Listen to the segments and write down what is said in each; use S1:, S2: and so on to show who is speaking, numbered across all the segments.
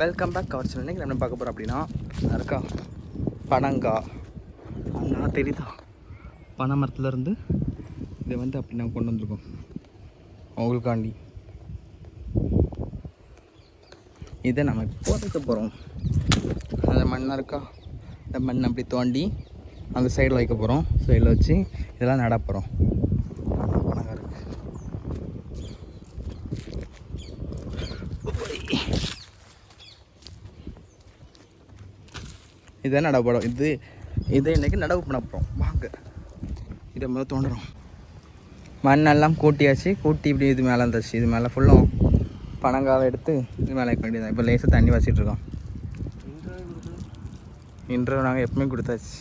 S1: Welcome back our channel நம்ம என்ன பார்க்க போகிறோம் அப்படின்னா இருக்கா? பனங்கா. அண்ணா தெரியுதா? பனை மரத்துலேருந்து இதை வந்து அப்படி நாங்கள் கொண்டு வந்திருக்கோம். அவங்களுக்காண்டி. இதை நம்ம இப்போ வைக்க போகிறோம் அந்த மண்ணாக இருக்கா? இந்த மண் அப்படி தோண்டி அந்த சைடில் வைக்க போகிறோம் சைடில் வச்சு இதெல்லாம் நட போகிறோம் இதுதான் நடவு படம். இது இதை நடவு பண்ண போகிறோம் வாங்க. இதை மேலே தோண்டுறோம். மண்ணெல்லாம் கூட்டியாச்சு. கூட்டி இப்படி இது மேலே இருந்துச்சு இது மேலே ஃபுல்லும் பனங்காவை எடுத்து இது மேலே வைக்க வேண்டியதான் இப்போ லேசாக தண்ணி வச்சிட்ருக்கோம் இன்டர்வியூ நாங்கள் எப்பவுமே கொடுத்தாச்சு.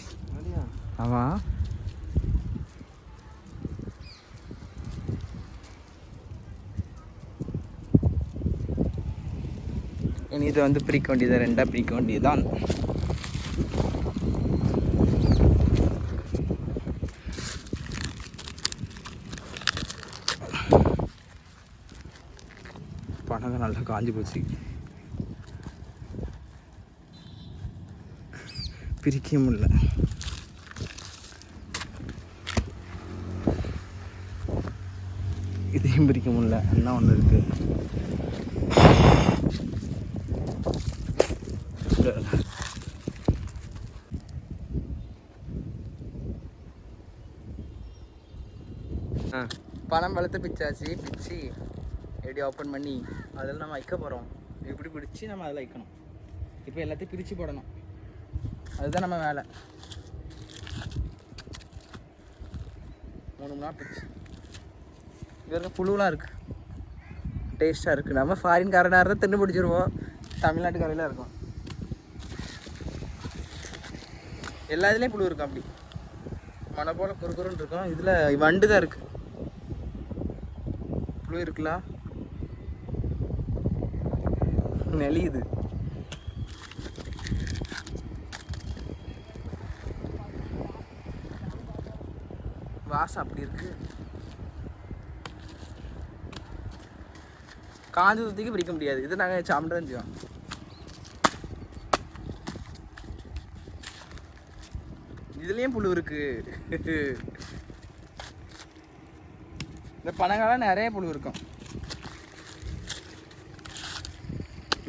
S1: ஆமாம் இனி இதை வந்து பிரிக்க வேண்டியது ரெண்டாக பிரிக்க வேண்டியதுதான் பணங்க நல்லா காஞ்சி போச்சு பிரிக்க முடியல இதையும் பிரிக்க முடியல என்ன ஒன்று இருக்கு பணம் வளர்த்து பிச்சாச்சு பிச்சு எப்படி ஓப்பன் பண்ணி அதில் நம்ம வைக்க போகிறோம் இப்படி பிடிச்சி நம்ம அதில் வைக்கணும். இப்போ எல்லாத்தையும் பிரித்து போடணும். அதுதான் நம்ம வேலை. மூணு மணி நேரம் பிரிச்சு இது இருக்க. புழுலாம் இருக்குது டேஸ்ட்டாக இருக்குது நம்ம ஃபாரின்காரனாக இருந்தால் தின்னு பிடிச்சிருவோம். தமிழ்நாட்டுக்காரையில் இருக்கும். எல்லா இதுலேயும் புழு இருக்கும் அப்படி. மனை போல் குறுக்குறுன்னு இருக்கும். இதில் வண்டு தான் இருக்குது புழு இருக்குல்ல? நெளியுது. வாசம் அப்படி இருக்கு. காஞ்ச தூத்திக்கு பிடிக்க முடியாது. இது நாங்கள் சாப்பிட்டு செய்வோம். இதுலேயும் புழு இருக்கு. இந்த பனங்காலம் நிறைய புழு இருக்கும்.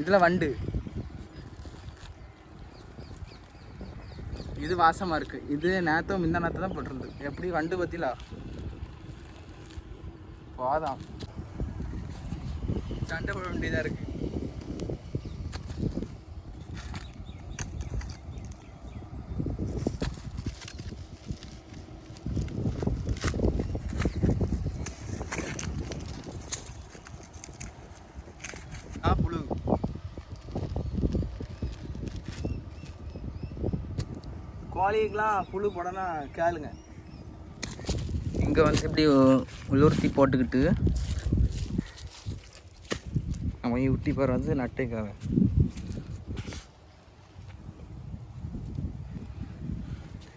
S1: இதில் வண்டு. இது வாசமாக இருக்கு. இது நேத்தம் இந்த நேரத்தை தான் போட்டிருந்து எப்படி வண்டு பற்றிலா போதாம் சண்டை போட வேண்டியதாக இருக்குது ஆ புழு கோழிக்கெலாம் புழு போடனா கேளுங்க. இங்கே வந்து இப்படி உளுர்த்தி போட்டுக்கிட்டு நம்ம உட்டி பார் வந்து நட்டைக்காக.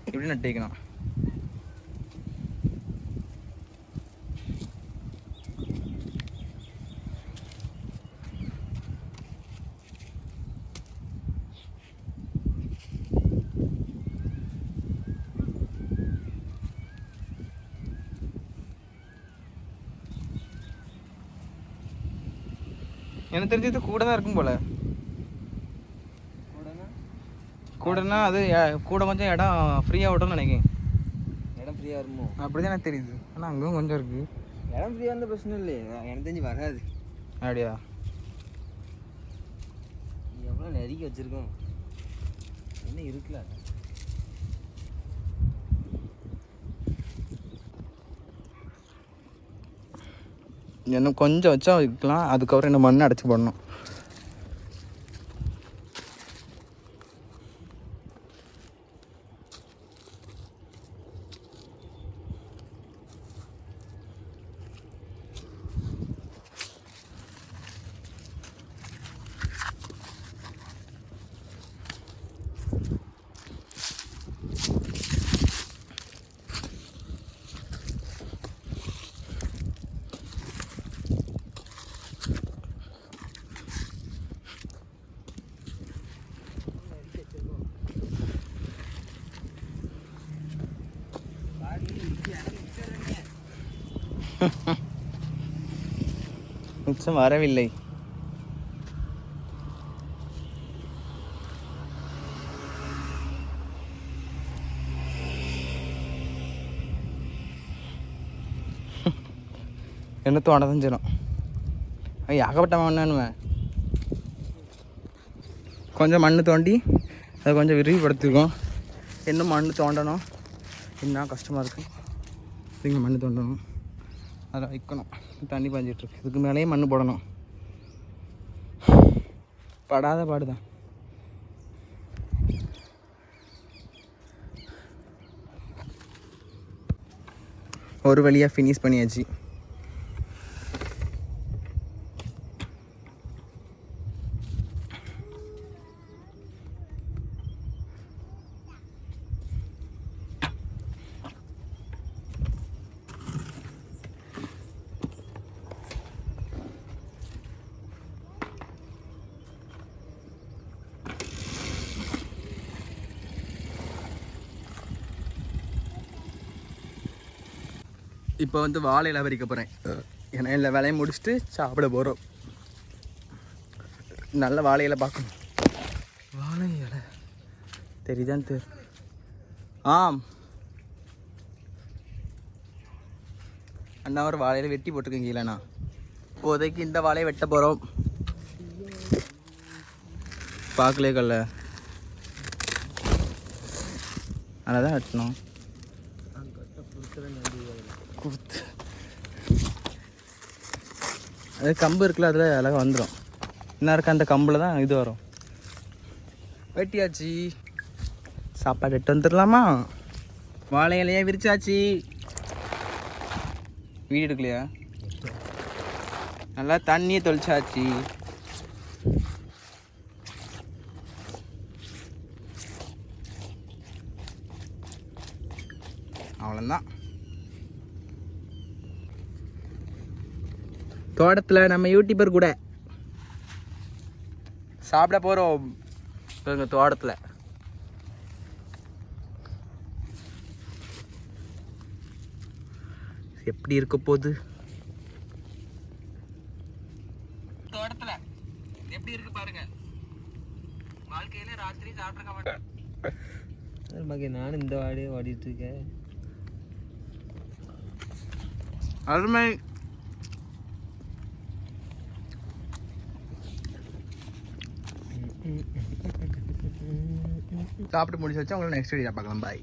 S1: இப்படி நட்டு வைக்கணும் எனக்கு தெரிஞ்சது கூட தான் இருக்கும் போல. கூடனா அது கூட கொஞ்சம் இடம் ஃப்ரீயாக விட்டோம்னு நினைக்கிறேன்.
S2: இடம் ஃப்ரீயாக இருக்குமோ?
S1: அப்படிதான் எனக்கு தெரியுது. ஆனால் அங்கேயும் கொஞ்சம் இருக்கு.
S2: இடம் ஃப்ரீயாக இருந்தால் பிரச்சனை இல்லையே. எனக்கு தெரிஞ்சு வராது.
S1: அப்படியா?
S2: எவ்வளோ நெருக்கி வச்சுருக்கோம். என்ன இருக்குல்ல
S1: இன்னும் கொஞ்சம் வச்சா வைக்கலாம் அதுக்கப்புறம் என்ன மண் அடைச்சி போடணும். மிச்சம் வரவில்லை. என்ன தோண்ட செய்யணும். ஏகப்பட்ட மண்ணுவேன் கொஞ்சம் மண் தோண்டி அதை கொஞ்சம் விரிவுபடுத்திருக்கோம். இன்னும் மண் தோண்டணும்? என்ன கஷ்டமாக இருக்குது நீங்கள் மண் தோண்டணும். அதை வைக்கணும். தண்ணி பாஞ்சிட்ருக்கு இதுக்கு மேலேயே மண் போடணும். படாத பாடுதான். ஒரு வழியாக ஃபினிஷ் பண்ணியாச்சு. இப்போ வந்து வாழை இலை பறிக்க போகிறேன் ஏன்னா எல்லா வேலையும் முடிச்சுட்டு சாப்பிட போகிறோம் நல்ல வாழை இலை பார்க்கணும். வாழை இலை. தெரியுதான் தெரு ஆம். அண்ணா ஒரு வாழையில வெட்டி போட்டிருக்கீங்க இல்லைண்ணா? இப்போதைக்கு இந்த வாழையை வெட்ட போகிறோம் பார்க்கலே கல்ல. அதை தான் வெட்டணும் குத்து அது கம்பு இருக்குல்ல அதில் அழகாக வந்துடும் இன்னும் இருக்க அந்த கம்பில் தான் இது வரும். வெட்டியாச்சு. சாப்பாடு எட்டு வந்துடலாமா வாழை இலையா விரிச்சாச்சு? வீடு எடுக்கலையா? நல்லா தண்ணியை தொளிச்சாச்சு. அவ்வளோதான் தோட்டத்தில் நம்ம யூடியூபர் கூட சாப்பிட போகிறோம் எங்கள் தோட்டத்தில். எப்படி இருக்க போகுது? தோட்டத்தில். எப்படி இருக்கு பாருங்க. வாழ்க்கையில ராத்திரி சாப்பிட்ருக்க மாட்டேன்
S2: மகே நானும் இந்த வாடியே ஓடிட்டு இருக்கேன்.
S1: அருமை. சாப்பிட்டு முடிச்சு வச்சா உங்களை நெக்ஸ்ட் வீடியோ பார்க்கலாம். பாய்